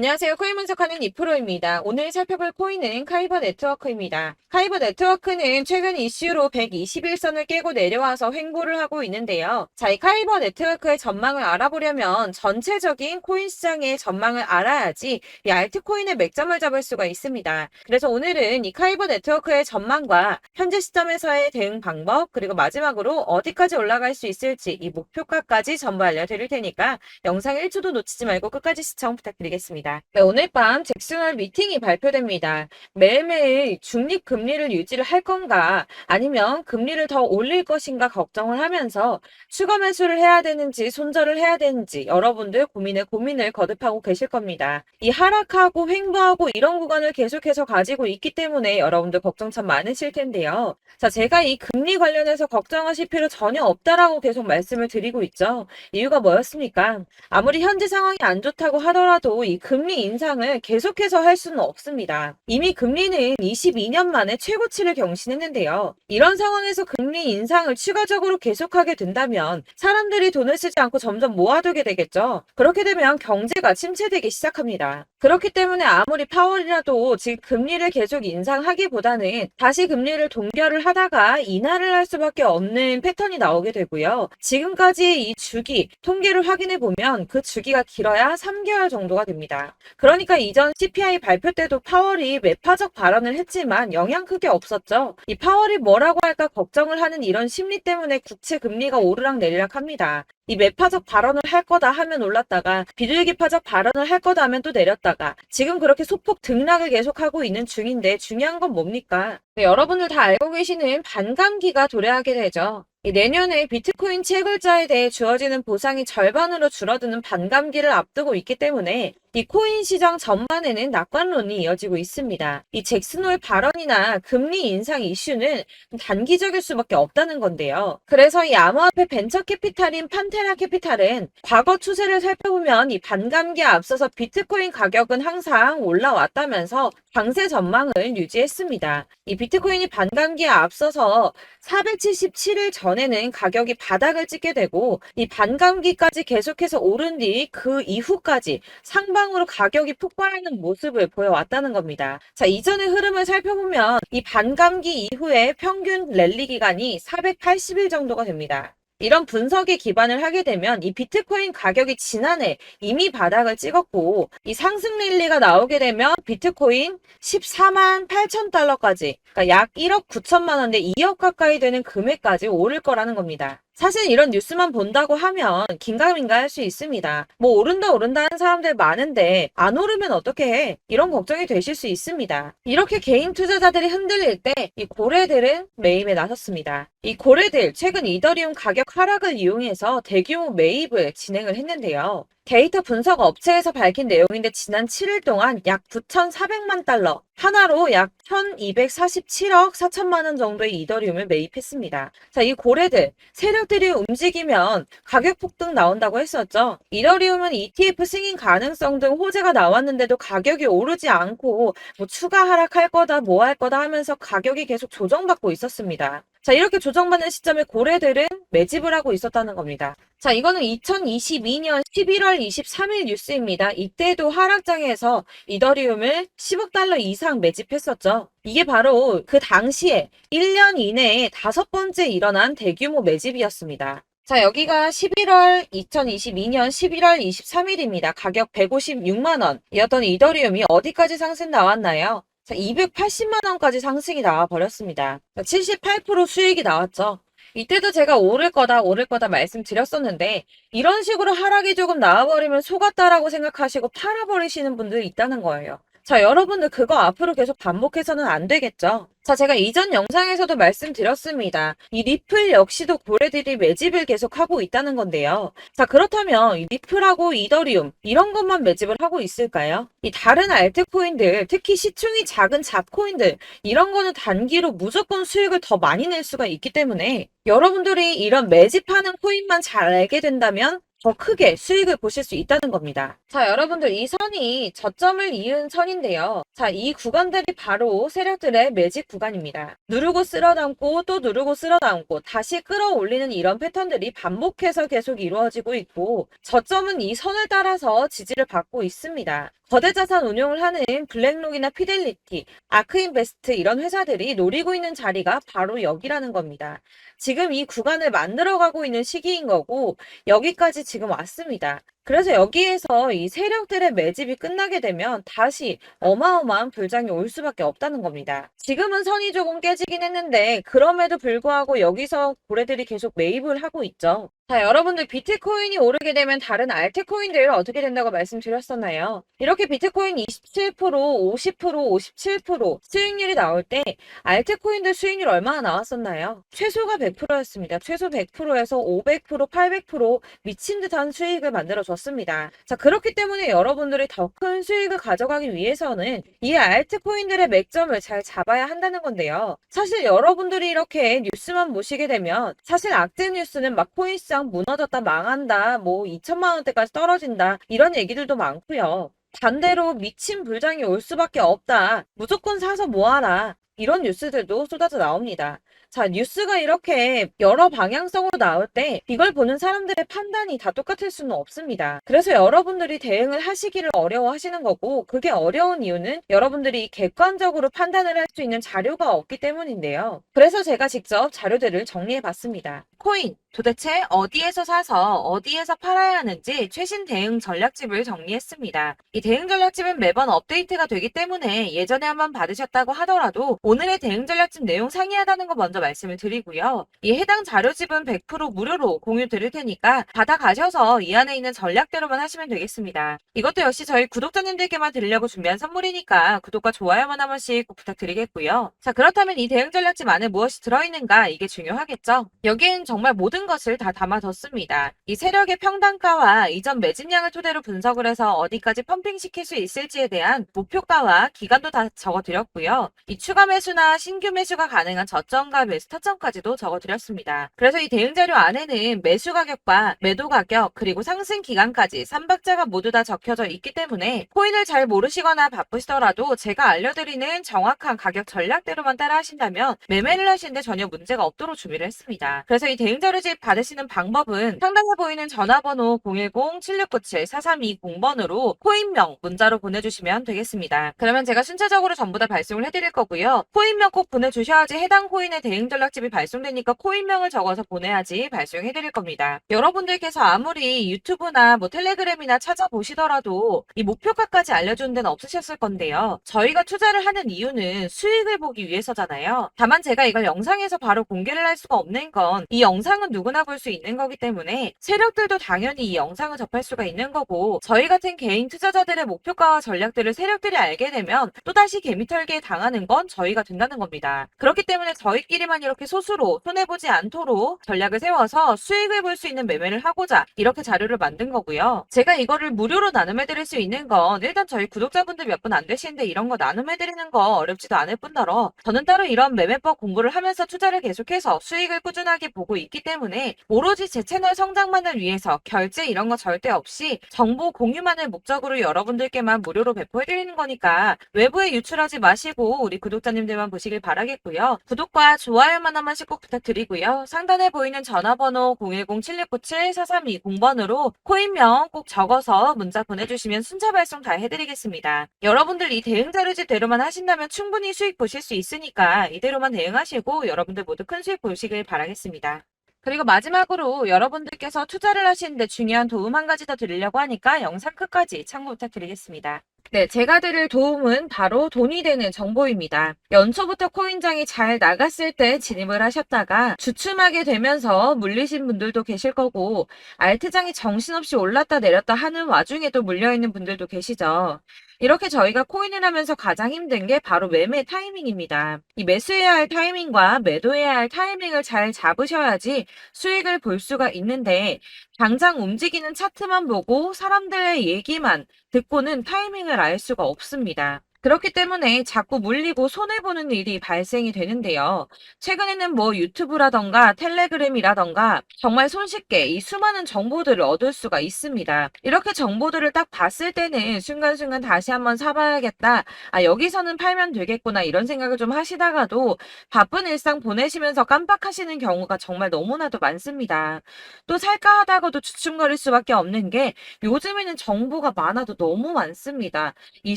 안녕하세요. 코인 분석하는 이프로입니다. 오늘 살펴볼 코인은 카이버 네트워크입니다. 카이버 네트워크는 최근 이슈로 121선을 깨고 내려와서 횡보를 하고 있는데요. 자, 이 카이버 네트워크의 전망을 알아보려면 전체적인 코인 시장의 전망을 알아야지 이 알트코인의 맥점을 잡을 수가 있습니다. 그래서 오늘은 이 카이버 네트워크의 전망과 현재 시점에서의 대응 방법, 그리고 마지막으로 어디까지 올라갈 수 있을지 이 목표가까지 전부 알려드릴 테니까 영상 1초도 놓치지 말고 끝까지 시청 부탁드리겠습니다. 네, 오늘 밤 잭슨홀 미팅이 발표됩니다. 매일매일 중립 금리를 유지를 할 건가 아니면 금리를 더 올릴 것인가 걱정을 하면서 추가 매수를 해야 되는지 손절을 해야 되는지 여러분들 고민에 고민을 거듭하고 계실 겁니다. 이 하락하고 횡보하고 이런 구간을 계속해서 가지고 있기 때문에 여러분들 걱정 참 많으실 텐데요. 자, 제가 이 금리 관련해서 걱정하실 필요 전혀 없다라고 계속 말씀을 드리고 있죠. 이유가 뭐였습니까? 아무리 현재 상황이 안 좋다고 하더라도 이 금리 인상을 계속해서 할 수는 없습니다. 이미 금리는 22년 만에 최고치를 경신했는데요. 이런 상황에서 금리 인상을 추가적으로 계속하게 된다면 사람들이 돈을 쓰지 않고 점점 모아두게 되겠죠. 그렇게 되면 경제가 침체되기 시작합니다. 그렇기 때문에 아무리 파월이라도 지금 금리를 계속 인상하기보다는 다시 금리를 동결을 하다가 인하를 할 수밖에 없는 패턴이 나오게 되고요. 지금까지의 이 주기 통계를 확인해 보면 그 주기가 길어야 3개월 정도가 됩니다. 그러니까 이전 CPI 발표 때도 파월이 매파적 발언을 했지만 영향 크게 없었죠. 이 파월이 뭐라고 할까 걱정을 하는 이런 심리 때문에 국채 금리가 오르락 내리락 합니다. 이 매파적 발언을 할 거다 하면 올랐다가 비둘기파적 발언을 할 거다 하면 또 내렸다가 지금 그렇게 소폭 등락을 계속하고 있는 중인데 중요한 건 뭡니까? 네, 여러분들 다 알고 계시는 반감기가 도래하게 되죠. 이 내년에 비트코인 채굴자에 대해 주어지는 보상이 절반으로 줄어드는 반감기를 앞두고 있기 때문에 이 코인 시장 전반에는 낙관론이 이어지고 있습니다. 이 잭슨홀 발언이나 금리 인상 이슈는 단기적일 수밖에 없다는 건데요. 그래서 이 암호화폐 벤처 캐피탈인 판테라 캐피탈은 과거 추세를 살펴보면 이 반감기에 앞서서 비트코인 가격은 항상 올라왔다면서 강세 전망을 유지했습니다. 이 비트코인이 반감기에 앞서서 477일 전에는 가격이 바닥을 찍게 되고 이 반감기까지 계속해서 오른 뒤 그 이후까지 상 방으로 가격이 폭발하는 모습을 보여왔다는 겁니다. 자, 이전의 흐름을 살펴보면 이 반감기 이후에 평균 랠리 기간이 480일 정도가 됩니다. 이런 분석에 기반을 하게 되면 이 비트코인 가격이 지난해 이미 바닥을 찍었고 이 상승 랠리가 나오게 되면 비트코인 14만 8천 달러까지 그러니까 약 1억 9천만 원대 2억 가까이 되는 금액까지 오를 거라는 겁니다. 사실 이런 뉴스만 본다고 하면 긴가민가 할 수 있습니다. 뭐 오른다 오른다 하는 사람들 많은데 안 오르면 어떻게 해? 이런 걱정이 되실 수 있습니다. 이렇게 개인 투자자들이 흔들릴 때 이 고래들은 매입에 나섰습니다. 이 고래들 최근 이더리움 가격 하락을 이용해서 대규모 매입을 진행을 했는데요. 데이터 분석 업체에서 밝힌 내용인데 지난 7일 동안 약 9,400만 달러, 하나로 약 1,247억 4천만 원 정도의 이더리움을 매입했습니다. 자, 이 고래들 세력들이 움직이면 가격 폭등 나온다고 했었죠. 이더리움은 ETF 승인 가능성 등 호재가 나왔는데도 가격이 오르지 않고 뭐 추가 하락할 거다, 뭐 할 거다 하면서 가격이 계속 조정받고 있었습니다. 자, 이렇게 조정받는 시점에 고래들은 매집을 하고 있었다는 겁니다. 자, 이거는 2022년 11월 23일 뉴스입니다. 이때도 하락장에서 이더리움을 10억 달러 이상 매집했었죠. 이게 바로 그 당시에 1년 이내에 다섯 번째 일어난 대규모 매집이었습니다. 자, 여기가 11월 2022년 11월 23일입니다. 가격 156만원이었던 이더리움이 어디까지 상승 나왔나요? 자, 280만 원까지 상승이 나와 버렸습니다. 78% 수익이 나왔죠. 이때도 제가 오를 거다, 오를 거다 말씀드렸었는데, 이런 식으로 하락이 조금 나와버리면 속았다라고 생각하시고 팔아버리시는 분들이 있다는 거예요. 자, 여러분들 그거 앞으로 계속 반복해서는 안 되겠죠? 자, 제가 이전 영상에서도 말씀드렸습니다. 이 리플 역시도 고래들이 매집을 계속하고 있다는 건데요. 자, 그렇다면 이 리플하고 이더리움 이런 것만 매집을 하고 있을까요? 이 다른 알트코인들, 특히 시총이 작은 잡코인들 이런 거는 단기로 무조건 수익을 더 많이 낼 수가 있기 때문에 여러분들이 이런 매집하는 코인만 잘 알게 된다면 더 크게 수익을 보실 수 있다는 겁니다. 자, 여러분들 이 선이 저점을 이은 선인데요. 자, 이 구간들이 바로 세력들의 매직 구간입니다. 누르고 쓸어담고 또 누르고 쓸어담고 다시 끌어올리는 이런 패턴들이 반복해서 계속 이루어지고 있고 저점은 이 선을 따라서 지지를 받고 있습니다. 거대 자산 운용을 하는 블랙록이나 피델리티, 아크인베스트 이런 회사들이 노리고 있는 자리가 바로 여기라는 겁니다. 지금 이 구간을 만들어가고 있는 시기인 거고 여기까지 지금 왔습니다. 그래서 여기에서 이 세력들의 매집이 끝나게 되면 다시 어마어마한 불장이 올 수밖에 없다는 겁니다. 지금은 선이 조금 깨지긴 했는데 그럼에도 불구하고 여기서 고래들이 계속 매입을 하고 있죠. 자, 여러분들 비트코인이 오르게 되면 다른 알트코인들 어떻게 된다고 말씀드렸었나요? 이렇게 비트코인 27%, 50%, 57% 수익률이 나올 때 알트코인들 수익률 얼마나 나왔었나요? 최소가 100%였습니다. 최소 100%에서 500%, 800% 미친 듯한 수익을 만들어 줬 습니다. 자, 그렇기 때문에 여러분들이 더 큰 수익을 가져가기 위해서는 이 알트코인들의 맥점을 잘 잡아야 한다는 건데요. 사실 여러분들이 이렇게 뉴스만 보시게 되면 사실 악재 뉴스는 막 코인 시장 무너졌다, 망한다, 뭐 2천만 원대까지 떨어진다 이런 얘기들도 많고요. 반대로 미친 불장이 올 수밖에 없다. 무조건 사서 모아라. 이런 뉴스들도 쏟아져 나옵니다. 자, 뉴스가 이렇게 여러 방향성으로 나올 때 이걸 보는 사람들의 판단이 다 똑같을 수는 없습니다. 그래서 여러분들이 대응을 하시기를 어려워하시는 거고 그게 어려운 이유는 여러분들이 객관적으로 판단을 할 수 있는 자료가 없기 때문인데요. 그래서 제가 직접 자료들을 정리해 봤습니다. 코인 도대체 어디에서 사서 어디에서 팔아야 하는지 최신 대응 전략집을 정리했습니다. 이 대응 전략집은 매번 업데이트가 되기 때문에 예전에 한번 받으셨다고 하더라도 오늘의 대응 전략집 내용 상이하다는 거 먼저 말씀을 드리고요. 이 해당 자료집은 100% 무료로 공유 드릴 테니까 받아가셔서 이 안에 있는 전략대로만 하시면 되겠습니다. 이것도 역시 저희 구독자님들께만 드리려고 준비한 선물이니까 구독과 좋아요만 한 번씩 꼭 부탁드리겠고요. 자 그렇다면 이 대응 전략집 안에 무엇이 들어있는가 이게 중요하겠죠. 여기엔 정말 모든 것을 다 담아뒀습니다. 이 세력의 평단가와 이전 매집량을 토대로 분석을 해서 어디까지 펌핑시킬 수 있을지에 대한 목표가와 기간도 다 적어드렸고요. 이 추가 매수나 신규 매수가 가능한 저점과 매수 타점까지도 적어드렸습니다. 그래서 이 대응 자료 안에는 매수 가격과 매도 가격 그리고 상승 기간까지 3박자가 모두 다 적혀져 있기 때문에 코인을 잘 모르시거나 바쁘시더라도 제가 알려드리는 정확한 가격 전략대로만 따라 하신다면 매매를 하시는데 전혀 문제가 없도록 준비를 했습니다. 그래서 이 대응 자료 집 받으시는 방법은 상단에 보이는 전화번호 010-7697-4320번으로 코인명 문자로 보내주시면 되겠습니다. 그러면 제가 순차적으로 전부 다 발송을 해드릴 거고요. 코인명 꼭 보내주셔야지 해당 코인의 대응 전략집이 발송되니까 코인명을 적어서 보내야지 발송해드릴 겁니다. 여러분들께서 아무리 유튜브나 뭐 텔레그램이나 찾아보시더라도 이 목표가까지 알려주는 데는 없으셨을 건데요. 저희가 투자를 하는 이유는 수익을 보기 위해서잖아요. 다만 제가 이걸 영상에서 바로 공개를 할 수가 없는 건 이 영상은 누구나 볼 수 있는 거기 때문에 세력들도 당연히 이 영상을 접할 수가 있는 거고 저희 같은 개인 투자자들의 목표가와 전략들을 세력들이 알게 되면 또다시 개미털기에 당하는 건 저희가 된다는 겁니다. 그렇기 때문에 저희끼리만 이렇게 소수로 손해보지 않도록 전략을 세워서 수익을 볼 수 있는 매매를 하고자 이렇게 자료를 만든 거고요. 제가 이거를 무료로 나눔해드릴 수 있는 건 일단 저희 구독자분들 몇 분 안 되시는데 이런 거 나눔해드리는 거 어렵지도 않을 뿐더러 저는 따로 이런 매매법 공부를 하면서 투자를 계속해서 수익을 꾸준하게 보고 있기 때문에 오로지 제 채널 성장만을 위해서 결제 이런 거 절대 없이 정보 공유만을 목적으로 여러분들께만 무료로 배포해드리는 거니까 외부에 유출하지 마시고 우리 구독자님들만 보시길 바라겠고요. 구독과 좋아요만 한 번씩 꼭 부탁드리고요. 상단에 보이는 전화번호 010-7697-4320번으로 코인명 꼭 적어서 문자 보내주시면 순차 발송 다 해드리겠습니다. 여러분들 이 대응 자료집 대로만 하신다면 충분히 수익 보실 수 있으니까 이대로만 대응하시고 여러분들 모두 큰 수익 보시길 바라겠습니다. 그리고 마지막으로 여러분들께서 투자를 하시는데 중요한 도움 한 가지 더 드리려고 하니까 영상 끝까지 참고 부탁드리겠습니다. 네, 제가 드릴 도움은 바로 돈이 되는 정보입니다. 연초부터 코인장이 잘 나갔을 때 진입을 하셨다가 주춤하게 되면서 물리신 분들도 계실 거고 알트장이 정신없이 올랐다 내렸다 하는 와중에도 물려있는 분들도 계시죠. 이렇게 저희가 코인을 하면서 가장 힘든 게 바로 매매 타이밍입니다. 이 매수해야 할 타이밍과 매도해야 할 타이밍을 잘 잡으셔야지 수익을 볼 수가 있는데 당장 움직이는 차트만 보고 사람들의 얘기만 듣고는 타이밍을 알 수가 없습니다. 그렇기 때문에 자꾸 물리고 손해보는 일이 발생이 되는데요. 최근에는 뭐 유튜브라던가 텔레그램이라던가 정말 손쉽게 이 수많은 정보들을 얻을 수가 있습니다. 이렇게 정보들을 딱 봤을 때는 순간순간 다시 한번 사봐야겠다. 아, 여기서는 팔면 되겠구나. 이런 생각을 좀 하시다가도 바쁜 일상 보내시면서 깜빡하시는 경우가 정말 너무나도 많습니다. 또 살까 하다가도 주춤거릴 수밖에 없는 게 요즘에는 정보가 많아도 너무 많습니다. 이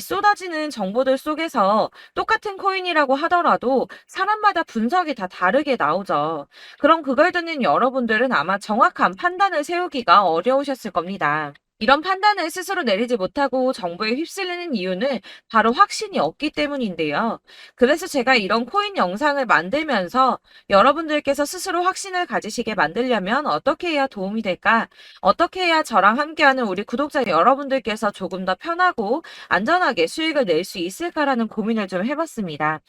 쏟아지는 정보 들 속에서 똑같은 코인이라고 하더라도 사람마다 분석이 다 다르게 나오죠. 그럼 그걸 듣는 여러분들은 아마 정확한 판단을 세우기가 어려우셨을 겁니다. 이런 판단을 스스로 내리지 못하고 정보에 휩쓸리는 이유는 바로 확신이 없기 때문인데요. 그래서 제가 이런 코인 영상을 만들면서 여러분들께서 스스로 확신을 가지시게 만들려면 어떻게 해야 도움이 될까? 어떻게 해야 저랑 함께하는 우리 구독자 여러분들께서 조금 더 편하고 안전하게 수익을 낼 수 있을까라는 고민을 좀 해봤습니다.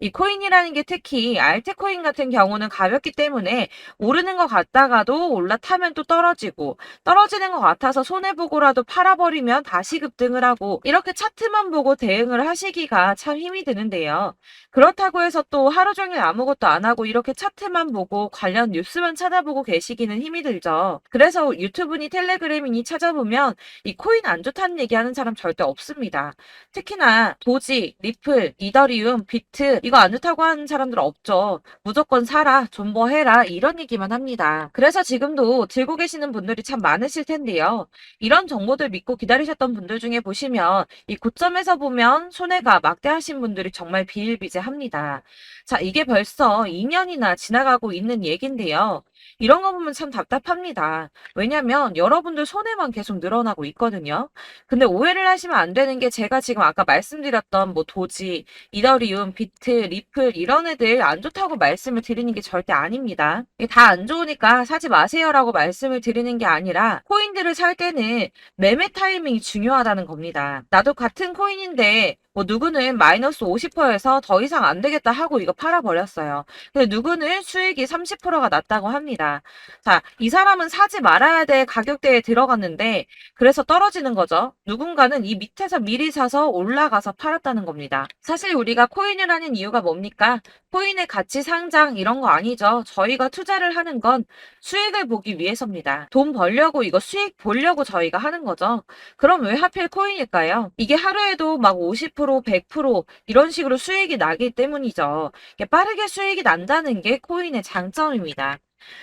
이 코인이라는 게 특히 알트코인 같은 경우는 가볍기 때문에 오르는 것 같다가도 올라타면 또 떨어지고 떨어지는 것 같아서 손해 보고라도 팔아버리면 다시 급등을 하고 이렇게 차트만 보고 대응을 하시기가 참 힘이 드는데요. 그렇다고 해서 또 하루 종일 아무것도 안 하고 이렇게 차트만 보고 관련 뉴스만 찾아보고 계시기는 힘이 들죠. 그래서 유튜브니 텔레그램이니 찾아보면 이 코인 안 좋다는 얘기하는 사람 절대 없습니다. 특히나 도지, 리플, 이더리움, 비트 이거 안 좋다고 하는 사람들 없죠. 무조건 사라, 존버해라 이런 얘기만 합니다. 그래서 지금도 들고 계시는 분들이 참 많으실 텐데요. 이런 정보들 믿고 기다리셨던 분들 중에 보시면 이 고점에서 보면 손해가 막대하신 분들이 정말 비일비재합니다. 자, 이게 벌써 2년이나 지나가고 있는 얘긴데요. 이런 거 보면 참 답답합니다. 왜냐면 여러분들 손해만 계속 늘어나고 있거든요. 근데 오해를 하시면 안 되는 게 제가 지금 아까 말씀드렸던 뭐 도지, 이더리움, 비트, 리플 이런 애들 안 좋다고 말씀을 드리는 게 절대 아닙니다. 다 안 좋으니까 사지 마세요라고 말씀을 드리는 게 아니라 코인들을 살 때는 매매 타이밍이 중요하다는 겁니다. 나도 같은 코인인데 뭐 누구는 마이너스 50%에서 더 이상 안 되겠다 하고 이거 팔아버렸어요. 근데 누구는 수익이 30%가 났다고 합니다. 자, 이 사람은 사지 말아야 될 가격대에 들어갔는데 그래서 떨어지는 거죠. 누군가는 이 밑에서 미리 사서 올라가서 팔았다는 겁니다. 사실 우리가 코인을 하는 이유가 뭡니까? 코인의 가치 상장 이런 거 아니죠. 저희가 투자를 하는 건 수익을 보기 위해서입니다. 돈 벌려고 이거 수익 보려고 저희가 하는 거죠. 그럼 왜 하필 코인일까요? 이게 하루에도 막 50%, 100% 이런 식으로 수익이 나기 때문이죠. 빠르게 수익이 난다는 게 코인의 장점입니다.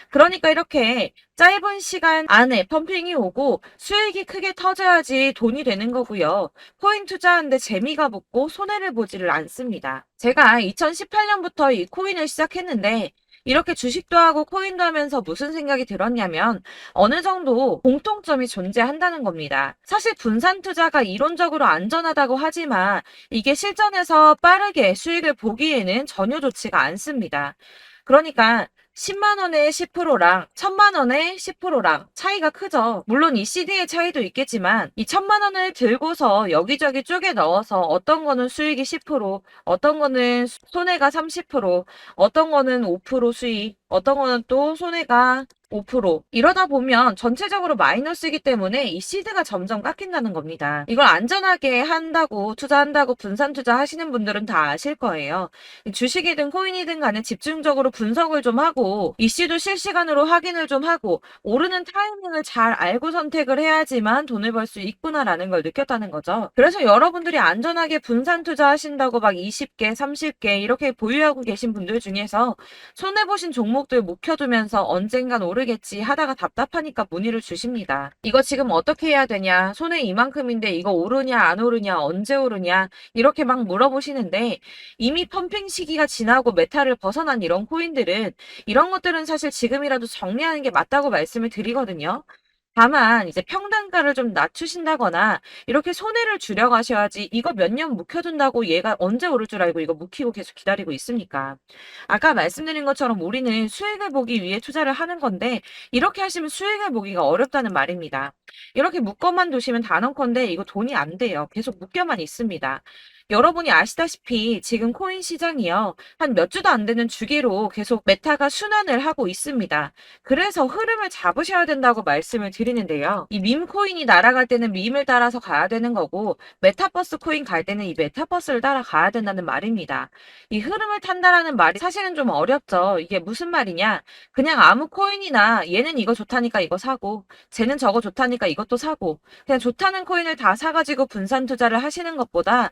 그러니까 이렇게 짧은 시간 안에 펌핑이 오고 수익이 크게 터져야지 돈이 되는 거고요. 코인 투자하는데 재미가 붙고 손해를 보지를 않습니다. 제가 2018년부터 이 코인을 시작했는데 이렇게 주식도 하고 코인도 하면서 무슨 생각이 들었냐면 어느 정도 공통점이 존재한다는 겁니다. 사실 분산 투자가 이론적으로 안전하다고 하지만 이게 실전에서 빠르게 수익을 보기에는 전혀 좋지가 않습니다. 그러니까 10만 원의 10%랑 1000만 원의 10%랑 차이가 크죠. 물론 이 CD의 차이도 있겠지만 이 1000만 원을 들고서 여기저기 쪼개 넣어서 어떤 거는 수익이 10%, 어떤 거는 손해가 30%, 어떤 거는 5% 수익, 어떤 거는 또 손해가 5% 이러다 보면 전체적으로 마이너스이기 때문에 이 시드가 점점 깎인다는 겁니다. 이걸 안전하게 한다고 투자한다고 분산 투자 하시는 분들은 다 아실 거예요. 주식이든 코인이든 간에 집중적으로 분석을 좀 하고 이슈도 실시간으로 확인을 좀 하고 오르는 타이밍을 잘 알고 선택을 해야지만 돈을 벌 수 있구나라는 걸 느꼈다는 거죠. 그래서 여러분들이 안전하게 분산 투자하신다고 막 20개, 30개 이렇게 보유하고 계신 분들 중에서 손해보신 종목들 묵혀두면서 언젠간 오르 모르겠지 하다가 답답하니까 문의를 주십니다. 이거 지금 어떻게 해야 되냐? 손해 이만큼인데 이거 오르냐 안 오르냐 언제 오르냐 이렇게 막 물어보시는데 이미 펌핑 시기가 지나고 메타를 벗어난 이런 코인들은 이런 것들은 사실 지금이라도 정리하는 게 맞다고 말씀을 드리거든요. 다만 이제 평단가를 좀 낮추신다거나 이렇게 손해를 줄여 가셔야지 이거 몇 년 묵혀둔다고 얘가 언제 오를 줄 알고 이거 묵히고 계속 기다리고 있습니까? 아까 말씀드린 것처럼 우리는 수익을 보기 위해 투자를 하는 건데 이렇게 하시면 수익을 보기가 어렵다는 말입니다. 이렇게 묶어만 두시면 단언컨대 이거 돈이 안 돼요. 계속 묶여만 있습니다. 여러분이 아시다시피 지금 코인 시장이요. 한 몇 주도 안 되는 주기로 계속 메타가 순환을 하고 있습니다. 그래서 흐름을 잡으셔야 된다고 말씀을. 드리는데요. 이 밈 코인이 날아갈 때는 밈을 따라서 가야 되는 거고 메타버스 코인 갈 때는 이 메타버스를 따라가야 된다는 말입니다. 이 흐름을 탄다라는 말이 사실은 좀 어렵죠. 이게 무슨 말이냐? 그냥 아무 코인이나 얘는 이거 좋다니까 이거 사고 쟤는 저거 좋다니까 이것도 사고 그냥 좋다는 코인을 다 사가지고 분산 투자를 하시는 것보다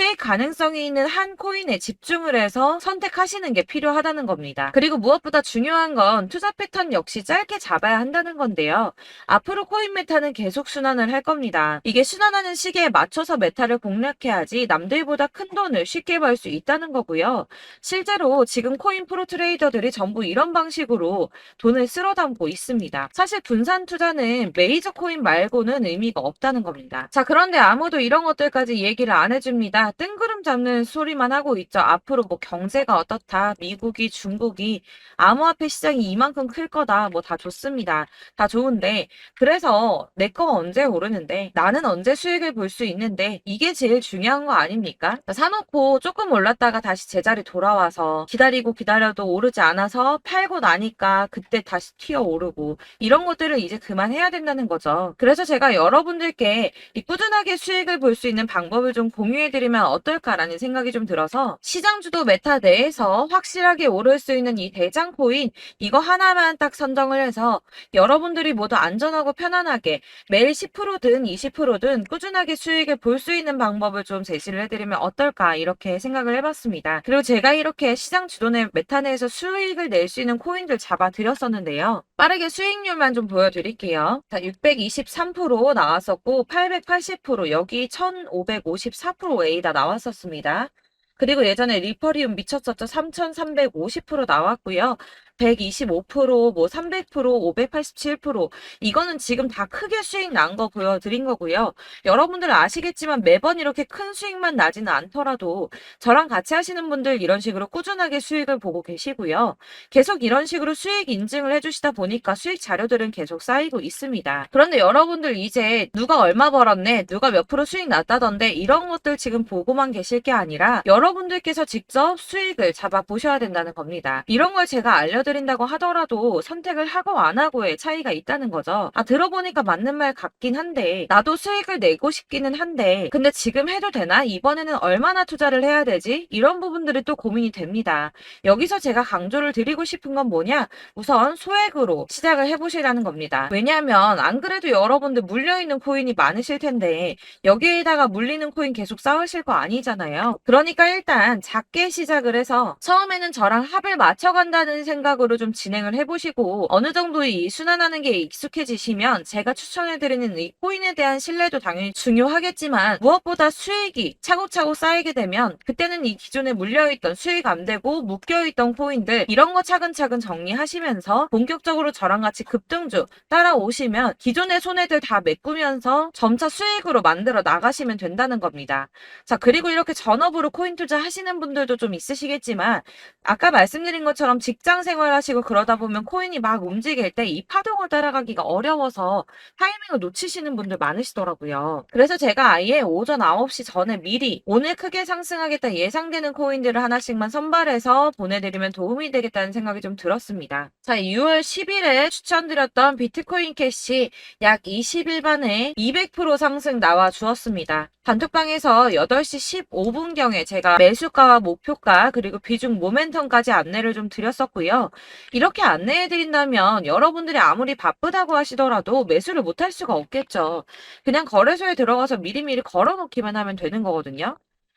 수익 가능성이 있는 한 코인에 집중을 해서 선택하시는 게 필요하다는 겁니다. 그리고 무엇보다 중요한 건 투자 패턴 역시 짧게 잡아야 한다는 건데요. 앞으로 코인 메타는 계속 순환을 할 겁니다. 이게 순환하는 시기에 맞춰서 메타를 공략해야지 남들보다 큰 돈을 쉽게 벌 수 있다는 거고요. 실제로 지금 코인 프로 트레이더들이 전부 이런 방식으로 돈을 쓸어 담고 있습니다. 사실 분산 투자는 메이저 코인 말고는 의미가 없다는 겁니다. 자, 그런데 아무도 이런 것들까지 얘기를 안 해줍니다. 뜬구름 잡는 소리만 하고 있죠. 앞으로 뭐 경제가 어떻다, 미국이, 중국이, 암호화폐 시장이 이만큼 클 거다, 뭐 다 좋습니다. 다 좋은데, 그래서 내 거 언제 오르는데, 나는 언제 수익을 볼 수 있는데, 이게 제일 중요한 거 아닙니까? 사놓고 조금 올랐다가 다시 제자리 돌아와서 기다리고 기다려도 오르지 않아서 팔고 나니까 그때 다시 튀어 오르고, 이런 것들을 이제 그만해야 된다는 거죠. 그래서 제가 여러분들께 이 꾸준하게 수익을 볼 수 있는 방법을 좀 공유해 드리면 어떨까라는 생각이 좀 들어서 시장주도 메타 내에서 확실하게 오를 수 있는 이 대장 코인 이거 하나만 딱 선정을 해서 여러분들이 모두 안전하고 편안하게 매일 10%든 20%든 꾸준하게 수익을 볼 수 있는 방법을 좀 제시를 해드리면 어떨까 이렇게 생각을 해봤습니다. 그리고 제가 이렇게 시장 주도내 메타 내에서 수익을 낼 수 있는 코인들 잡아드렸었는데요. 빠르게 수익률만 좀 보여드릴게요. 자, 623% 나왔었고 880% 여기 1554%다 나왔었습니다. 그리고 예전에 리퍼리움 미쳤었죠. 3350% 나왔고요. 125%, 뭐 300%, 587% 이거는 지금 다 크게 수익 난 거 보여드린 거고요. 여러분들 아시겠지만 매번 이렇게 큰 수익만 나지는 않더라도 저랑 같이 하시는 분들 이런 식으로 꾸준하게 수익을 보고 계시고요. 계속 이런 식으로 수익 인증을 해주시다 보니까 수익 자료들은 계속 쌓이고 있습니다. 그런데 여러분들 이제 누가 얼마 벌었네, 누가 몇 프로 수익 났다던데 이런 것들 지금 보고만 계실 게 아니라 여러분들께서 직접 수익을 잡아 보셔야 된다는 겁니다. 이런 걸 제가 알려드릴 드린다고 하더라도 선택을 하고 안 하고의 차이가 있다는 거죠. 아, 들어보니까 맞는 말 같긴 한데, 나도 수익을 내고 싶기는 한데, 근데 지금 해도 되나? 이번에는 얼마나 투자를 해야 되지? 이런 부분들이 또 고민이 됩니다. 여기서 제가 강조를 드리고 싶은 건 뭐냐? 우선 소액으로 시작을 해보시라는 겁니다. 왜냐하면, 안 그래도 여러분들 물려있는 코인이 많으실 텐데, 여기에다가 물리는 코인 계속 쌓으실 거 아니잖아요. 그러니까 일단 작게 시작을 해서, 처음에는 저랑 합을 맞춰간다는 생각 으로 좀 진행을 해보시고 어느 정도 이 순환하는 게 익숙해지시면 제가 추천해드리는 이 코인에 대한 신뢰도 당연히 중요하겠지만 무엇보다 수익이 차곡차곡 쌓이게 되면 그때는 이 기존에 물려있던 수익 안 되고 묶여있던 코인들 이런 거 차근차근 정리하시면서 본격적으로 저랑 같이 급등주 따라오시면 기존의 손해들 다 메꾸면서 점차 수익으로 만들어 나가시면 된다는 겁니다. 자 그리고 이렇게 전업으로 코인 투자 하시는 분들도 좀 있으시겠지만 아까 말씀드린 것처럼 직장 생활 하시고 그러다 보면 코인이 막 움직일 때 이 파동을 따라가기가 어려워서 타이밍을 놓치시는 분들 많으시더라고요. 그래서 제가 아예 오전 9시 전에 미리 오늘 크게 상승하겠다 예상되는 코인들을 하나씩만 선발해서 보내드리면 도움이 되겠다는 생각이 좀 들었습니다. 자, 6월 10일에 추천드렸던 비트코인 캐시 약 20일 만에 200% 상승 나와 주었습니다. 단톡방에서 8시 15분경에 제가 매수가와 목표가 그리고 비중 모멘텀까지 안내를 좀 드렸었고요. 이렇게 안내해 드린다면 여러분들이 아무리 바쁘다고 하시더라도 매수를 못할 수가 없겠죠. 그냥 거래소에 들어가서 미리미리 걸어 놓기만 하면 되는 거거든요.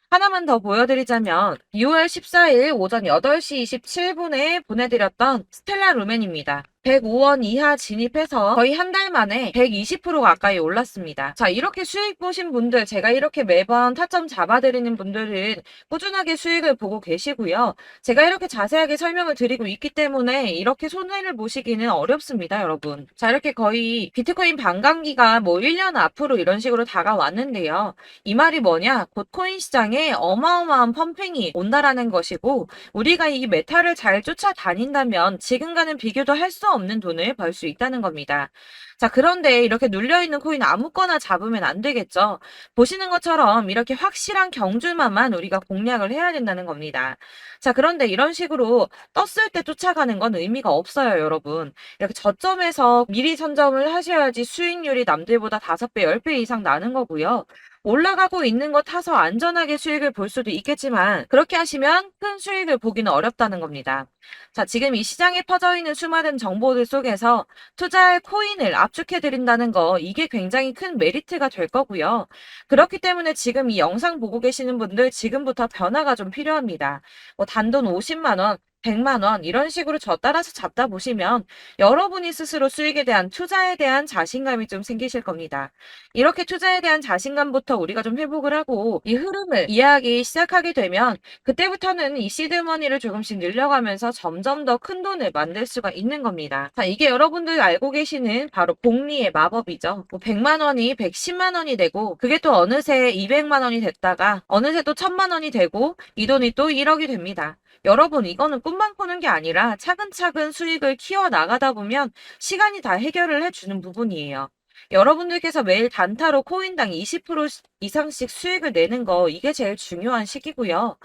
하나만 더 보여드리자면 6월 14일 오전 8시 27분에 보내드렸던 스텔라 루멘입니다. 105원 이하 진입해서 거의 한 달 만에 120% 가까이 올랐습니다. 자, 이렇게 수익 보신 분들, 제가 이렇게 매번 타점 잡아드리는 분들은 꾸준하게 수익을 보고 계시고요. 제가 이렇게 자세하게 설명을 드리고 있기 때문에 이렇게 손해를 보시기는 어렵습니다, 여러분. 자, 이렇게 거의 비트코인 반감기가 뭐 1년 앞으로 이런 식으로 다가왔는데요. 이 말이 뭐냐? 곧 코인 시장에 어마어마한 펌핑이 온다라는 것이고, 우리가 이 메타를 잘 쫓아다닌다면 지금과는 비교도 할 수 없는 돈을 벌 수 있다는 겁니다. 자, 그런데 이렇게 눌려있는 코인 아무거나 잡으면 안 되겠죠. 보시는 것처럼 이렇게 확실한 경주만만 우리가 공략을 해야 된다는 겁니다. 자, 그런데 이런 식으로 떴을 때 쫓아가는 건 의미가 없어요, 여러분. 이렇게 저점에서 미리 선점을 하셔야지 수익률이 남들보다 5배, 10배 이상 나는 거고요. 올라가고 있는 거 타서 안전하게 수익을 볼 수도 있겠지만 그렇게 하시면 큰 수익을 보기는 어렵다는 겁니다. 자, 지금 이 시장에 퍼져 있는 수많은 정보들 속에서 투자할 코인을 압축해 드린다는 거 이게 굉장히 큰 메리트가 될 거고요. 그렇기 때문에 지금 이 영상 보고 계시는 분들 지금부터 변화가 좀 필요합니다. 뭐 단돈 50만 원, 100만 원 이런 식으로 저 따라서 잡다 보시면 여러분이 스스로 수익에 대한 투자에 대한 자신감이 좀 생기실 겁니다. 이렇게 투자에 대한 자신감부터 우리가 좀 회복을 하고 이 흐름을 이해하기 시작하게 되면 그때부터는 이 시드머니를 조금씩 늘려가면서 점점 더 큰 돈을 만들 수가 있는 겁니다. 자, 이게 여러분들 알고 계시는 바로 복리의 마법이죠. 뭐 100만 원이 110만 원이 되고 그게 또 어느새 200만 원이 됐다가 어느새 또 1000만 원이 되고 이 돈이 또 1억이 됩니다. 여러분, 이거는 꿈만 꾸는 게 아니라 차근차근 수익을 키워 나가다 보면 시간이 다 해결을 해주는 부분이에요. 여러분들께서 매일 단타로 코인당 20% 이상씩 수익을 내는 거, 이게 제일 중요한 시기고요.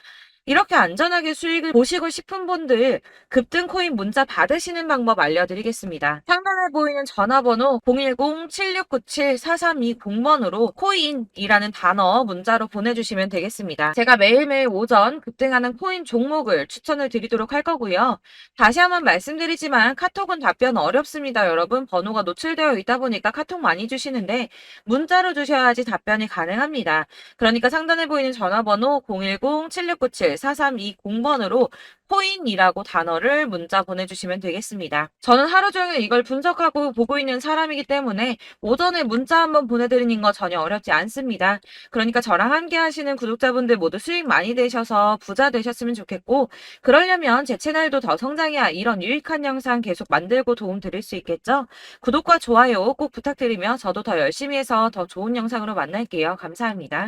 이렇게 안전하게 수익을 보시고 싶은 분들 급등 코인 문자 받으시는 방법 알려드리겠습니다. 상단에 보이는 전화번호 010-7697-4320번으로 코인이라는 단어 문자로 보내주시면 되겠습니다. 제가 매일매일 오전 급등하는 코인 종목을 추천을 드리도록 할 거고요. 다시 한번 말씀드리지만 카톡은 답변 어렵습니다. 여러분 번호가 노출되어 있다 보니까 카톡 많이 주시는데 문자로 주셔야지 답변이 가능합니다. 그러니까 상단에 보이는 전화번호 010-7697-4320번으로 코인이라고 단어를 문자 보내주시면 되겠습니다. 저는 하루 종일 이걸 분석하고 보고 있는 사람이기 때문에 오전에 문자 한번 보내드리는 거 전혀 어렵지 않습니다. 그러니까 저랑 함께 하시는 구독자분들 모두 수익 많이 되셔서 부자 되셨으면 좋겠고 그러려면 제 채널도 더 성장해야 이런 유익한 영상 계속 만들고 도움 드릴 수 있겠죠? 구독과 좋아요 꼭 부탁드리며 저도 더 열심히 해서 더 좋은 영상으로 만날게요. 감사합니다.